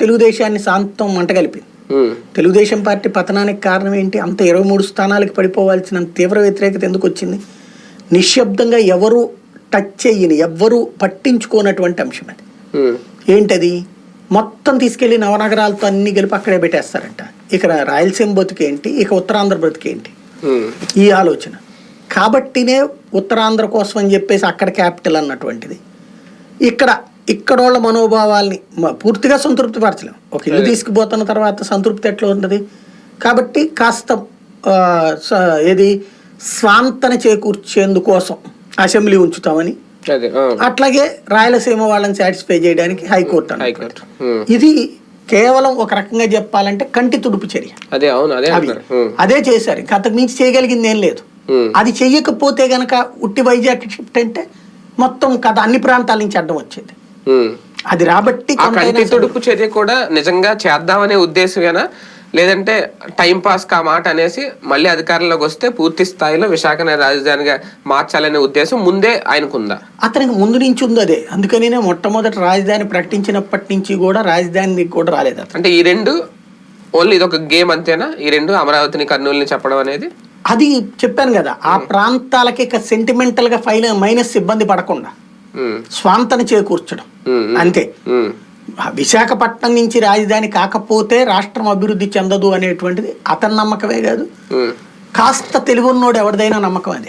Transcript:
తెలుగుదేశాన్ని శాంతం మంటగలిపింది తెలుగుదేశం పార్టీ పతనానికి కారణం ఏంటి? అంత ఇరవై మూడు స్థానాలకు పడిపోవాల్సిన తీవ్ర వ్యతిరేకత ఎందుకు వచ్చింది? నిశ్శబ్దంగా ఎవరు టచ్ చేయని ఎవ్వరూ పట్టించుకోనటువంటి అంశం అది. ఏంటది? మొత్తం తీసుకెళ్ళి నవనగరాలతో అన్ని కలిపి అక్కడే పెట్టేస్తారంట. ఇక్కడ రాయలసీమ బతుకేంటి ఇక ఉత్తరాంధ్ర బతుకేంటి ఈ ఆలోచన. కాబట్టినే ఉత్తరాంధ్ర కోసం అని చెప్పేసి అక్కడ క్యాపిటల్ అన్నటువంటిది. ఇక్కడ ఇక్కడోళ్ళ మనోభావాల్ని మ- పూర్తిగా సంతృప్తి పరచలేం ఒక ఇల్లు తీసుకుపోతున్న తర్వాత సంతృప్తి ఎట్లా ఉంటుంది? కాబట్టి కాస్త ఏది? స్వాంతన చేకూర్చేందుకోసం అసెంబ్లీ ఉంచుతామని. అట్లాగే రాయలసీమ వాళ్ళని సాటిస్ఫై చేయడానికి హైకోర్టు. హైకోర్టు ఇది కేవలం ఒక రకంగా చెప్పాలంటే కంటి తుడుపు చర్య. అదే అవును అదే అదే చేశారు. ఇంకా అంతకు మించి చేయగలిగింది ఏం లేదు. అది చెయ్యకపోతే గనక ఉట్టి వైజాగ్ షిఫ్ట్ అంటే మొత్తం కథ అన్ని ప్రాంతాల నుంచి అడ్డం వచ్చేది. అది రాబట్టి కంటి తుడుపు చర్య కూడా నిజంగా చేద్దామనే ఉద్దేశమేనా? లేదంటే టైం పాస్ కా మాట అనేసి మళ్ళీ అధికారంలోకి వస్తే పూర్తి స్థాయిలో విశాఖని రాజధానిగా మార్చాలనే ఉద్దేశం ముందే ఆయనకుందా? అతనికి ముందు నుంచి ఉంది అదే. అందుకనే మొట్టమొదటి రాజధాని ప్రకటించినప్పటి నుంచి కూడా రాజధాని కూడా రాలేదు అంటే ఈ రెండు ఓన్లీ ఇది ఒక గేమ్ అంతేనా? ఈ రెండు అమరావతిని కర్నూలుని చెప్పడం అనేది? అది చెప్పాను కదా ఆ ప్రాంతాలకి సెంటిమెంటల్గా ఫైన మైనస్ ఇబ్బంది పడకుండా. స్వాంతన చేకూర్చడం. అంతే. విశాఖపట్నం నుంచి రాజధాని కాకపోతే రాష్ట్రం అభివృద్ధి చెందదు అనేటువంటిది అతని నమ్మకమే కాదు. కాస్త తెలివున్నోడు ఎవరిదైనా నమ్మకం అదే.